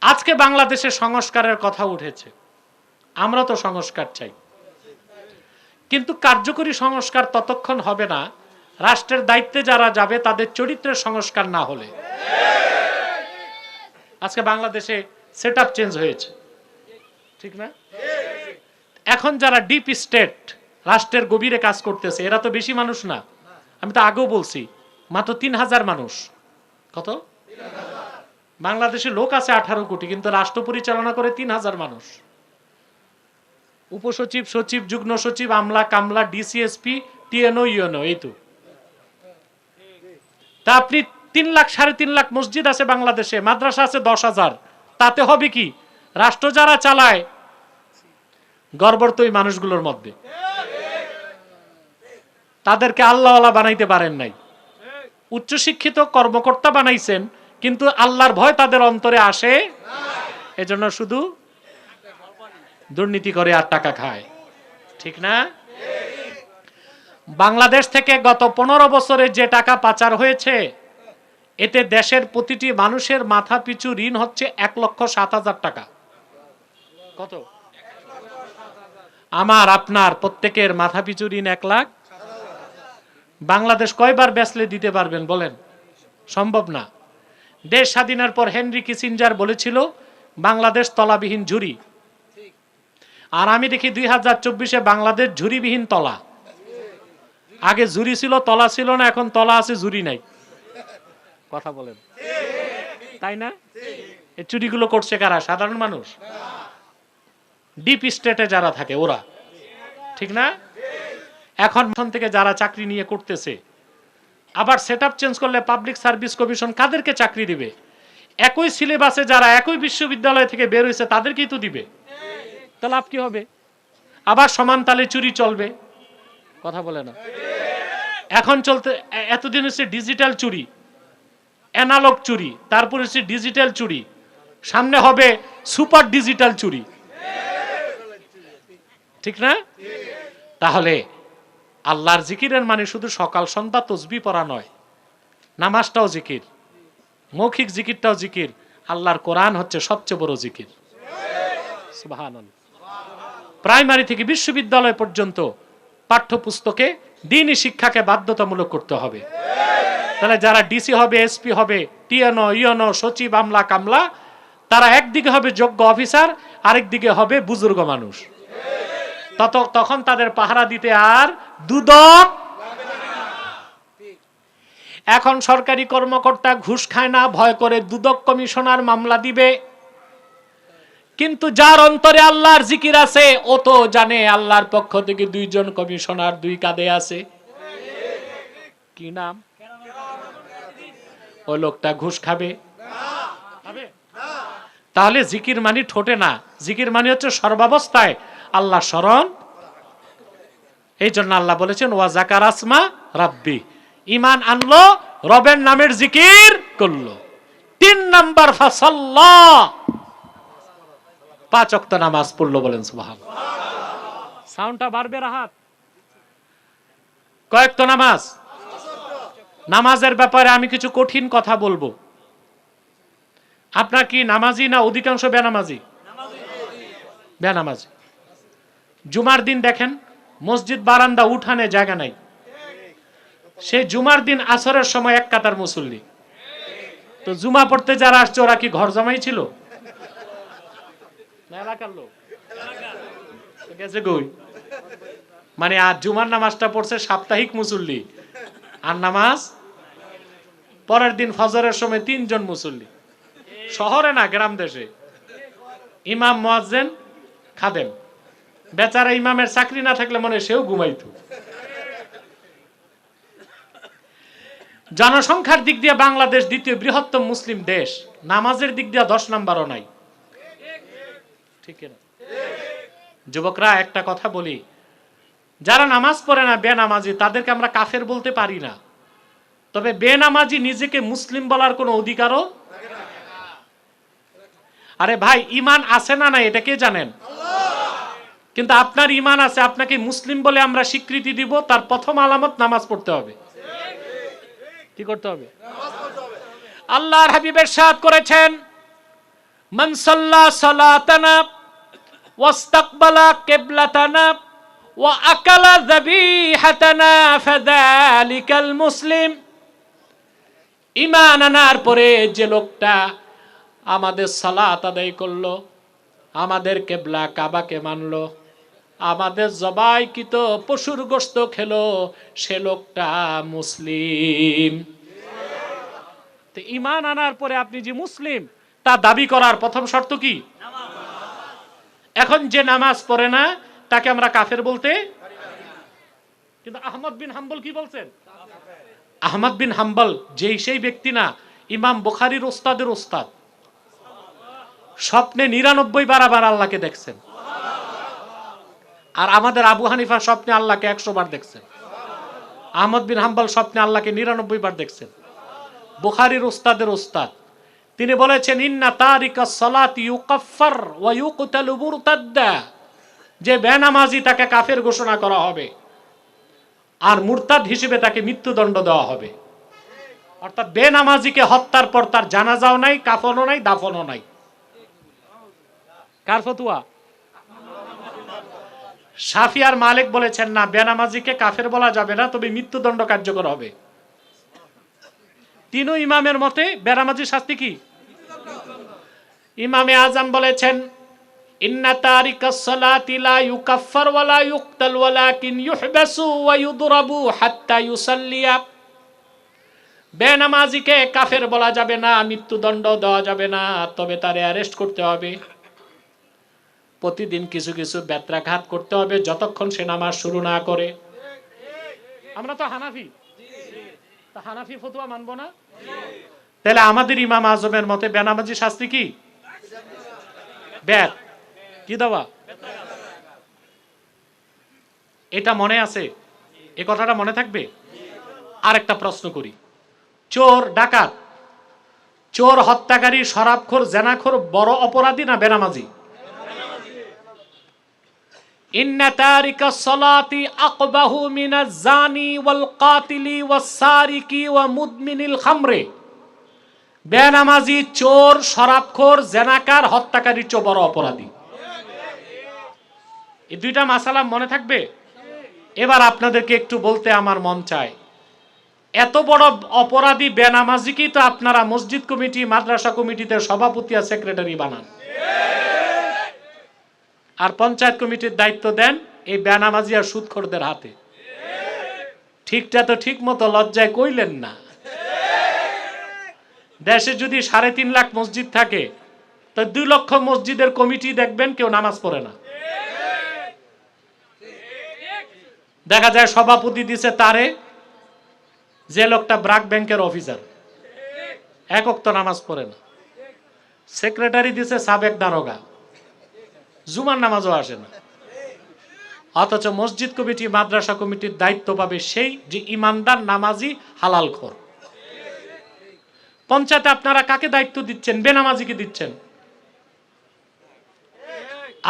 আজকে বাংলাদেশে সংস্কারের কথা উঠেছে। আমরা তো সংস্কার চাই। কিন্তু কার্যকরী সংস্কার ততক্ষণ হবে না। রাষ্ট্রের দায়িত্বে যারা যাবে, তাদের চরিত্রের সংস্কার না হলে। আজকে বাংলাদেশে সেট চেঞ্জ হয়েছে। ঠিক না? এখন যারা ডিপ স্টেট রাষ্ট্রের গভীরে কাজ করতেছে, এরা তো বেশি মানুষ না। আমি তো আগেও বলছি, মাত্র তিন হাজার মানুষ। কত? বাংলাদেশে লোক আছে আঠারো কোটি, কিন্তু রাষ্ট্র পরিচালনা করে তিন হাজার মানুষ। উপসচিব, সচিব, যুগ্ম সচিব, আমলা, কামলা, ডিসিএসপি, টিএনও, ইউএনও, এই তো। তা আপনি তিন লাখ, সাড়ে তিন লাখ মসজিদ আছে বাংলাদেশে, মাদ্রাসা আছে দশ হাজার। তাতে হবে কি? রাষ্ট্র যারা চালায় গর্বর তো মানুষগুলোর মধ্যে। তাদেরকে আল্লাহওয়ালা বানাইতে পারেন নাই। উচ্চশিক্ষিত কর্মকর্তা বানাইছেন কিন্তু আল্লাহর ভয় তাদের অন্তরে আসে এজন্য শুধু দুর্নীতি করে আর টাকা খায়। ঠিক না? বাংলাদেশ থেকে গত পনেরো বছরে যে টাকা পাচার হয়েছে, এতে দেশের প্রতিটি মানুষের মাথা পিছু ঋণ হচ্ছে এক লক্ষ সাত হাজার টাকা। কত? আমার, আপনার, প্রত্যেকের মাথা পিছু ঋণ এক লাখ। বাংলাদেশ কয়বার বেচলে দিতে পারবেন বলেন? সম্ভব না। দেশ স্বাধীনের পর হেনরি কিসিঞ্জার বলেছিল, বাংলাদেশ তলাবিহীন ঝুরি আর আমি দেখি দুই হাজার চব্বিশে বাংলাদেশ ঝুরিবিহীন তলা। আগে ঝুরি ছিল, তলা ছিল না, এখন তলা আছে ঝুরি নাই। কথা বলেন। তাই না? এই চুরিগুলো করছে কারা? সাধারণ মানুষ? ডিপ স্টেটে যারা থাকে, ওরা। ঠিক না? এখন থেকে যারা চাকরি নিয়ে করতেছে আবার সেট চেঞ্জ করলে পাবলিক সার্ভিস কমিশন কাদেরকে চাকরি দিবে? একই সিলেবাসে যারা একই বিশ্ববিদ্যালয় থেকে বের হয়েছে তাদেরকেই তো দিবে? তা লাভ কি হবে? আবার সমান তালে চুরি চলবে? কথা বলে না। এখন চলতে এতদিন হচ্ছে ডিজিটাল চুরি অ্যানালগ চুরি, তারপর হচ্ছে ডিজিটাল চুরি, সামনে হবে সুপার ডিজিটাল চুরি। ঠিক না? তাহলে আল্লাহর জিকিরের মানে শুধু সকাল সন্ধ্যা তসবি পড়া নয়, নামাজটাও জিকির, মৌখিক জিকিরটাও জিকির, আল্লাহর কোরআন হচ্ছে সবচেয়ে বড় জিকির। প্রাইমারি থেকে বিশ্ববিদ্যালয় পর্যন্ত পাঠ্যপুস্তকে দিনই শিক্ষাকে বাধ্যতামূলক করতে হবে। তাহলে যারা ডিসি হবে এসপি হবে টিএনও ইয়নো সচিব, আমলা, কামলা, তারা একদিকে হবে যোগ্য অফিসার, আরেকদিকে হবে বুজুর্গ মানুষ। তত, তখন তাদের পাহারা দিতে আর দুদক এখন সরকারি কর্মকর্তা ঘুষ খায় না, ভয় করে দুদক কমিশনার মামলা দিবে। কিন্তু যার অন্তরে আল্লাহর জিকির আছে, ও তো জানে আল্লাহর পক্ষ থেকে দুইজন কমিশনার দুই কাঁধে আছে। কি নাম? ওই লোকটা ঘুষ খাবে? তাহলে জিকির মানি ঠোঁটে না। জিকির মানি হচ্ছে সর্বাবস্থায়। আল্লাহ স্মরণ। এই জন্য আল্লাহ বলেছেন, ওয়া জাকার আসমা রাব্বি। ইমান আনলো, রবের নামের জিকির করল। তিন নাম্বার পাঁচ অক্ত নামাজ পড়ল বলেন সুবহান সাউন্ডটা বাড়বে, রাহাত। কয়েক তো নামাজ। নামাজের ব্যাপারে আমি কিছু কঠিন কথা বলব। আপনার কি নামাজি না অধিকাংশ বেনামাজি? বেনামাজি। জুমার দিন দেখেন, মসজিদ বারান্দা উঠানে জায়গা নাই। সেই জুমার দিন আসরের সময় এক কাতার মুসল্লি। তো জুমা পড়তে যারা আসছে, ওরা কি ঘর জমাই ছিল? মানে আর জুমার নামাজটা পড়ছে সাপ্তাহিক মুসল্লি, আর নামাজ পরের দিন ফজরের সময় তিনজন মুসল্লি। শহরে না, গ্রাম দেশে। ইমাম, মোয়াজ্জেন, খাদেম। বেচারা ইমামের চাকরি না থাকলে মনে সেও ঘুমাইতো। জনসংখ্যার দিক দিয়ে বাংলাদেশ দ্বিতীয় বৃহত্তম মুসলিম দেশ। নামাজের দিক দিয়ে দশ নাম্বারও নাই। ঠিক যুবকরা একটা কথা বলি, যারা নামাজ পড়ে না বেনামাজি, তাদেরকে আমরা কাফের বলতে পারি না। তবে বেনামাজি নিজেকে মুসলিম বলার কোনো অধিকারও? আরে ভাই, ইমান আছে না না এটা কে জানেন? কিন্তু আপনার ইমান আছে, আপনাকে মুসলিম বলে আমরা স্বীকৃতি দিব, তার প্রথম আলামত নামাজ পড়তে হবে। কি করতে হবে? আল্লাহর হাবিবের সাথ করেছেন, মান সাল্লা সালাতানা ওয়াস্তাকবালা কিবলাতানা ওয়া আকালা যাবিহাতানা ফাযালিকাল মুসলিম। ঈমান আনার পরে যে লোকটা আমাদের সালাত আদায় করল, আমাদের কেবলা কাবাকে মানলো আমাদের জবাইকৃত পশুর গোস্ত খেলো সে লোকটা মুসলিম। তো ইমান আনার পরে আপনি যে মুসলিম, তা দাবি করার প্রথম শর্ত কি? এখন যে নামাজ পড়ে না, তাকে আমরা কাফের বলতে কিন্তু আহমদ বিন হাম্বল কি বলছেন? আহমদ বিন হাম্বল যেই সেই ব্যক্তি না, ইমাম বুখারির ওস্তাদের ওস্তাদ। স্বপ্নে নিরানব্বই বার আবার আল্লাহকে দেখছেন। আর আমাদের আবু হানিফা স্বপ্নে আল্লাহকে একশো বার দেখছেন। আহমদ বিন হাম্বাল স্বপ্নে আল্লাহকে নিরানব্বই বার দেখছেন। বুখারির ওস্তাদের ওস্তাদ তিনি বলেছেন, ইন্না তারিকা সালাতি যে বেনামাজি তাকে কাফের ঘোষণা করা হবে আর মুরতাদ হিসেবে তাকে মৃত্যুদণ্ড দেওয়া হবে। অর্থাৎ বেনামাজিকে হত্যার পর তার জানাজাও নাই, কাফনও নাই, দাফনও নাই। কার ফতুয়া? সাফি আর মালিক বলেছেন, না, বেনামাজিকে কাফের বলা যাবে না, তবে মৃত্যুদণ্ড কার্যকর হবে। তিনও ইমামের মতে, বেনামাজির শাস্তি কি? ইমামে আজম বলেছেন ওয়া ইউসাল্লিয়া। কাফের বলা যাবে না, মৃত্যুদণ্ড দেওয়া যাবে না, তবে তারে অ্যারেস্ট করতে হবে। প্রতিদিন কিছু কিছু ব্যত্রাঘাত করতে হবে যতক্ষণ সে নামাজ শুরু না করে। আমরা তো হানাফি। হানাফি ফতুয়া মানবো না? তাহলে আমাদের ইমাম আজমের মতে বেনামাজি শাস্তি কি? ব্যাট কি দেওয়া? এটা মনে আছে? এ কথাটা মনে থাকবে? আর একটা প্রশ্ন করি। চোর ডাকাত। চোর হত্যাকারী শরাবখোর জেনাখোর বড় অপরাধী না বেনামাজি? খামরে। বেনামাজি চোর, শরাবখোর, জেনাকার, হত্যাকারী চো বড় অপরাধী। এই দুইটা মাসালা মনে থাকবে? এবার আপনাদেরকে একটু বলতে আমার মন চায়। এত বড় অপরাধী বেনামাজিকেই তো আপনারা মসজিদ কমিটি, মাদ্রাসা কমিটিতে সভাপতি আর সেক্রেটারি বানান। আর পঞ্চায়েত কমিটির দায়িত্ব দেন এই বেনামাজি আর সুদখোরদের হাতে। ঠিকটা তো ঠিক মতো লজ্জায় কইলেন না। দেশে যদি সাড়ে তিন লাখ মসজিদ থাকে, তো দুই লক্ষ মসজিদের কমিটি দেখবেন কেউ নামাজ পড়ে না। দেখা যায় সভাপতি দিছে তারে, যে লোকটা ব্রাক ব্যাংকের অফিসার, একক তো নামাজ পড়ে না। সেক্রেটারি দিছে সাবেক দারোগা। জুমার নামাজও আসে না। অথচ মসজিদ কমিটি, মাদ্রাসা কমিটির দায়িত্ব পাবে সেই যে ইমানদার নামাজি হালাল খোর। পঞ্চায়েতে আপনারা কাকে দায়িত্ব দিচ্ছেন, বেনামাজিকে দিচ্ছেন?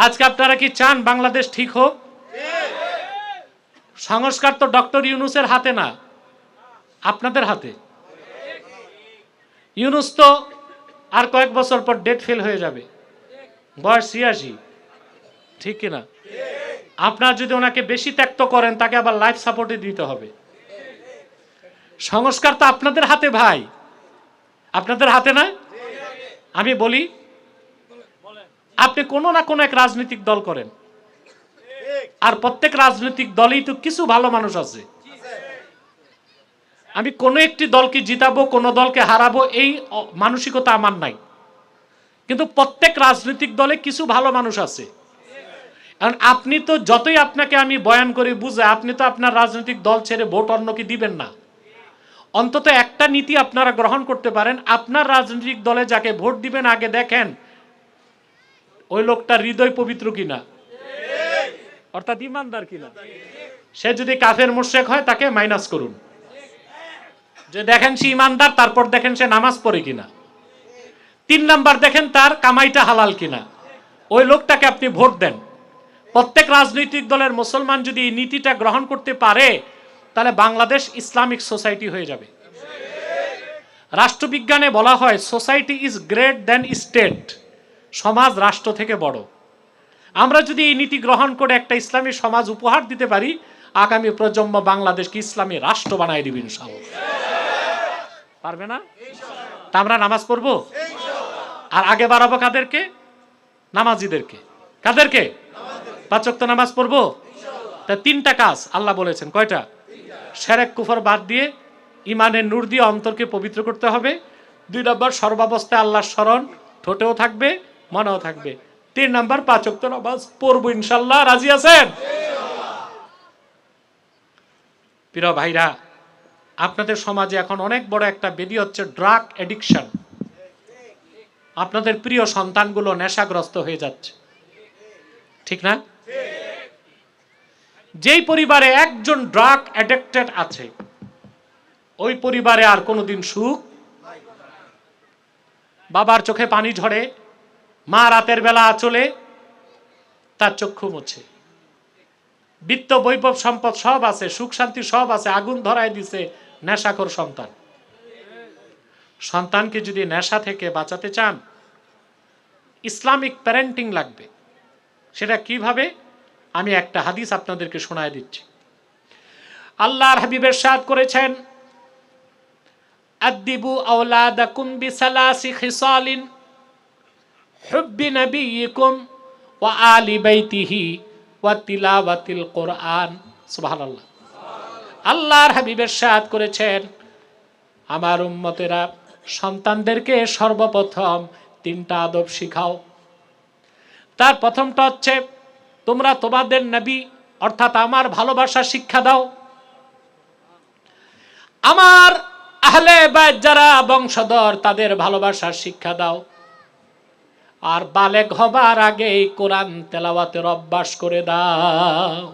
আজকে আপনারা কি চান বাংলাদেশ ঠিক হোক? সংস্কার তো ডক্টর ইউনুসের হাতে না, আপনাদের হাতে। ইউনুস তো আর কয়েক বছর পর ডেট ফেল হয়ে যাবে, বয়স ছিয়াশি। ঠিক কিনা? আপনার যদি ওনাকে বেশি ত্যাক্ত করেন, তাকে আবার লাইফ সাপোর্টে দিতে হবে। সংস্কার তো আপনাদের হাতে ভাই। আপনাদের হাতে না? আমি বলি, আপনি কোনো না কোনো এক রাজনৈতিক দল করেন। আর প্রত্যেক রাজনৈতিক দলেই তো কিছু ভালো মানুষ আছে। আমি কোনো একটি দলকে জিতাবো, কোনো দলকে হারাবো, এই মানসিকতা আমার নাই। কিন্তু প্রত্যেক রাজনৈতিক দলে কিছু ভালো মানুষ আছে। কারণ আপনি তো যতই আপনাকে আমি বয়ান করে বুঝে, আপনি তো আপনার রাজনৈতিক দল ছেড়ে ভোট অন্যকে দিবেন না। অন্তত একটা নীতি আপনারা গ্রহণ করতে পারেন। আপনার রাজনৈতিক দলে যাকে ভোট দিবেন, আগে দেখেন ওই লোকটা হৃদয় পবিত্র কিনা। অর্থাৎ ইমানদার কিনা। সে যদি কাফের মোর্শেক হয়, তাকে মাইনাস করুন। যে দেখেন সে ইমানদার, তারপর দেখেন সে নামাজ পড়ে কিনা। তিন নাম্বার দেখেন তার কামাইটা হালাল কিনা। ওই লোকটাকে আপনি ভোট দেন। প্রত্যেক রাজনৈতিক দলের মুসলমান যদি এই নীতিটা গ্রহণ করতে পারে, তাহলে বাংলাদেশ ইসলামিক সোসাইটি হয়ে যাবে। রাষ্ট্রবিজ্ঞানে বলা হয়, society is great than state. সমাজ রাষ্ট্র থেকে বড়। আমরা যদি এই নীতি গ্রহণ করে একটা ইসলামী সমাজ উপহার দিতে পারি, আগামী প্রজন্ম বাংলাদেশকে ইসলামী রাষ্ট্র বানায় দিবে ইনশাআল্লাহ। পারবে না? তা আমরা নামাজ পড়ব? আর আগে বাড়াবো কাদেরকে? নামাজিদেরকে। কাদেরকে? পাচক তো নামাজ পড়ব? তা তিনটা কাজ আল্লাহ বলেছেন। কয়টা? সেরেক কুফর বাদ দিয়ে ইমানের নূর দিয়ে অন্তরকে পবিত্র করতে হবে। দুই নম্বর সর্বাবস্থায় আল্লাহর স্মরণ ঠোঁটেও থাকবে মনেও থাকবে। তিন নম্বর পাচক তো নামাজ পড়ব ইনশাল্লাহ রাজি আছেন? প্রিয় ভাইরা আপনাদের সমাজে এখন অনেক বড় একটা বেদি হচ্ছে ড্রাগ এডিকশন আপনাদের প্রিয় সন্তানগুলো নেশাগ্রস্ত হয়ে যাচ্ছে। ঠিক না? যেই পরিবারে একজন ড্রাগ অ্যাডিক্টেড আছে, ওই পরিবারে আর কোনোদিন সুখ বাবার চোখে পানি ঝরে, মা রাতের বেলা আচলে তার চক্ষু মুছে। বিত্ত, বৈভব সম্পদ সব আছে, সুখ শান্তি সব আছে, আগুন ধরায় দিছে নেশাকর সন্তান। সন্তানকে যদি নেশা থেকে বাঁচাতে চান, ইসলামিক প্যারেন্টিং লাগবে। সেটা কীভাবে? আমি একটা হাদিস আপনাদেরকে শোনায় দিচ্ছি। আল্লাহর হাবিবের সাদ করেছেন ওয়া কোরআন। আল্লাহর হাবিবের করেছেন, আমার উম্মতেরা সন্তানদেরকে সর্বপ্রথম তিনটা আদব শিখাও। তার প্রথমটা হচ্ছে তোমরা তোমাদের নবী, অর্থাৎ আমার ভালোবাসা শিক্ষা দাও। আমার আহলে যারা বংশধর, তাদের ভালোবাসার শিক্ষা দাও। আর বালেক হবার আগে কোরআন তেলাওয়াতের অভ্যাস করে দাও।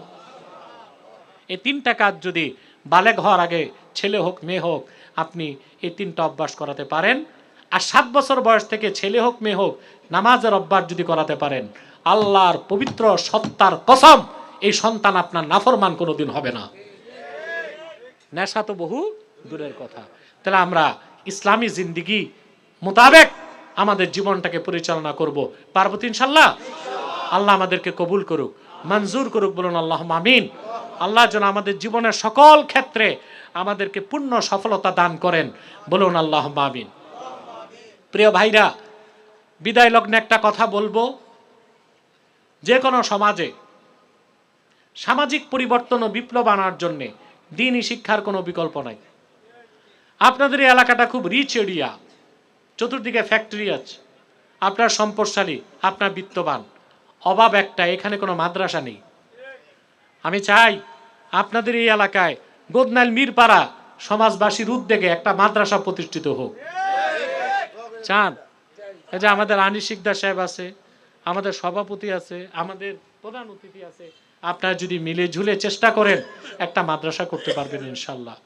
এই তিনটা কাজ যদি বালেক হওয়ার আগে ছেলে হোক, মেয়ে হোক, আপনি এই তিনটা অভ্যাস করাতে পারেন। আর সাত বছর বয়স থেকে ছেলে হোক, মেয়ে হোক, নামাজের অভ্যাস যদি করাতে পারেন আল্লাহর পবিত্র সত্তার কসম, এই সন্তান আপনার নাফরমান কোনোদিন হবে না। নেশা তো বহু দূরের কথা। তাহলে আমরা ইসলামী জিন্দিগি মোতাবেক আমাদের জীবনটাকে পরিচালনা করব। পার্বতী ইনশাল্লাহ? আল্লাহ আমাদেরকে কবুল করুক, মঞ্জুর করুক, বলুন আল্লাহ মামিন আল্লাহ যেন আমাদের জীবনের সকল ক্ষেত্রে আমাদেরকে পূর্ণ সফলতা দান করেন, বলুন আল্লাহ মামিন প্রিয় ভাইরা বিদায় লগ্নে একটা কথা বলব। যে কোনো সমাজে সামাজিক পরিবর্তন ও বিপ্লব আনার জন্যে দিনই শিক্ষার কোনো বিকল্প নাই। আপনাদের এই এলাকাটা খুব রিচ এরিয়া চতুর্দিকে ফ্যাক্টরি আছে। আপনার সম্পদশালী, আপনার বিত্তবান। অভাব একটা, এখানে কোনো মাদ্রাসা নেই। আমি চাই আপনাদের এই এলাকায় গোদনাইল মিরপাড়া সমাজবাসীর উদ্যোগে একটা মাদ্রাসা প্রতিষ্ঠিত হোক। চান? এই যে আমাদের আনি শিকদার সাহেব আছে। আমাদের সভাপতি আছে আমাদের প্রধান অতিথি আছে। আপনারা যদি মিলে ঝুলে চেষ্টা করেন একটা মাদ্রাসা করতে পারবেন ইনশাল্লাহ।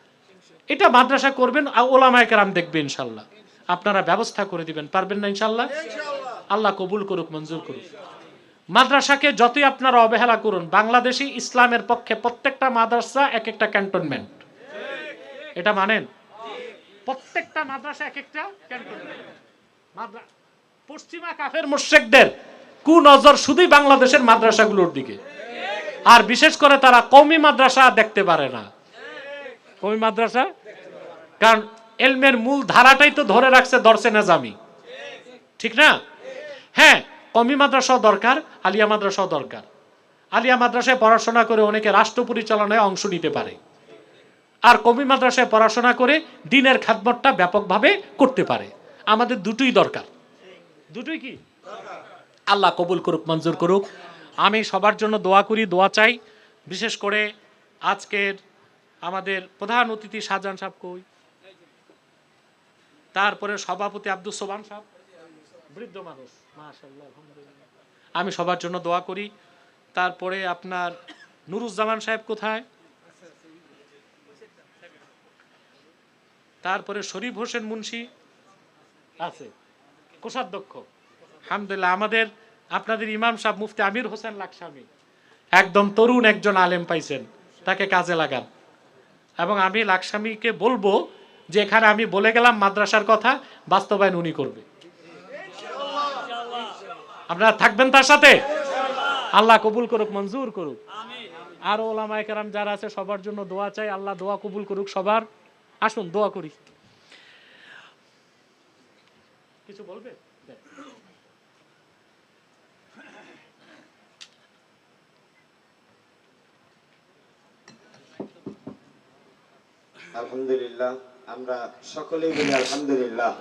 এটা মাদ্রাসা করবেন ওলামায় কেরাম দেখবে ইনশাল্লাহ। আপনারা ব্যবস্থা করে দিবেন পারবেন না ইনশাল্লাহ? আল্লাহ কবুল করুক মঞ্জুর করুক। মাদ্রাসাকে যতই আপনারা অবহেলা করুন বাংলাদেশি ইসলামের পক্ষে প্রত্যেকটা মাদ্রাসা এক একটা ক্যান্টনমেন্ট। এটা মানেন? প্রত্যেকটা মাদ্রাসা এক একটা ক্যান্টনমেন্ট। পশ্চিমা কাফের মুশ্রিকদের কু নজর শুধুই বাংলাদেশের মাদ্রাসাগুলোর দিকে। আর বিশেষ করে তারা কৌমি মাদ্রাসা দেখতে পারে না। কৌমি মাদ্রাসা? কারণ এলমের মূল ধারাটাই তো ধরে রাখছে দর্শে নেজামি। ঠিক না? হ্যাঁ কমি মাদ্রাসাও দরকার, আলিয়া মাদ্রাসাও দরকার। আলিয়া মাদ্রাসায় পড়াশোনা করে অনেকে রাষ্ট্র পরিচালনায় অংশ নিতে পারে। আর কমি মাদ্রাসায় পড়াশোনা করে দিনের খাদমতটা ব্যাপকভাবে করতে পারে। আমাদের দুটোই দরকার। দুটোই কি? আল্লাহ কবুল করুক, মঞ্জুর করুক। আমি সবার জন্য দোয়া করি, দোয়া চাই। বিশেষ করে আজকের আমাদের প্রধান অতিথি শাহজাহান সাহেব কই? তারপরে সভাপতি আব্দুল সোবান সাহেব। বৃদ্ধ মানুষ আমি সবার জন্য দোয়া করি। তারপরে আপনার নুরুজ্জামান সাহেব কোথায়? তারপরে শরীফ হোসেন মুন্সি আছে। কোষাধ্যক্ষ। আলহামদুলিল্লাহ, আমাদের, আপনাদের ইমাম সাহেব মুফতি আমির হোসেন লাকসামি, একদম তরুণ একজন আলেম পাইছেন, তাকে কাজে লাগান। এবং আমি লাকসামিকে বলব যে এখানে আমি বলে গেলাম মাদ্রাসার কথা, বাস্তবায়ন উনি করবে। আপনারা থাকবেন তার সাথে? আল্লাহ কবুল করুক, মঞ্জুর করুক। আর ওলামায়ে যারা আছে, সবার জন্য দোয়া চাই, আল্লাহ দোয়া কবুল করুক সবার। আসুন, দোয়া করি। কিছু বলবে? আলহামদুলিল্লাহ, আমরা সকলেই বলি আলহামদুলিল্লাহ।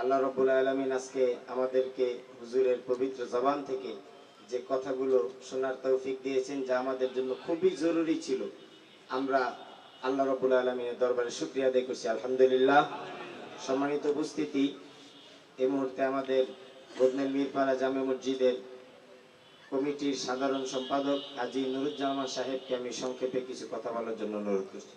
আল্লাহ রব্বুল আলমিন আজকে আমাদেরকে হুজুরের পবিত্র জবান থেকে যে কথাগুলো শোনার তৌফিক দিয়েছেন, যা আমাদের জন্য খুবই জরুরি ছিল। আমরা আল্লাহ রব্বুল আলমিনের দরবারে শুক্রিয়া আদায় করছি, আলহামদুলিল্লাহ। সম্মানিত উপস্থিতি এই মুহূর্তে আমাদের বদনেল মিরপাড়া জামে মসজিদের কমিটির সাধারণ সম্পাদক হাজি নুরুজ্জামান সাহেবকে আমি সংক্ষেপে কিছু কথা বলার জন্য অনুরোধ করছি।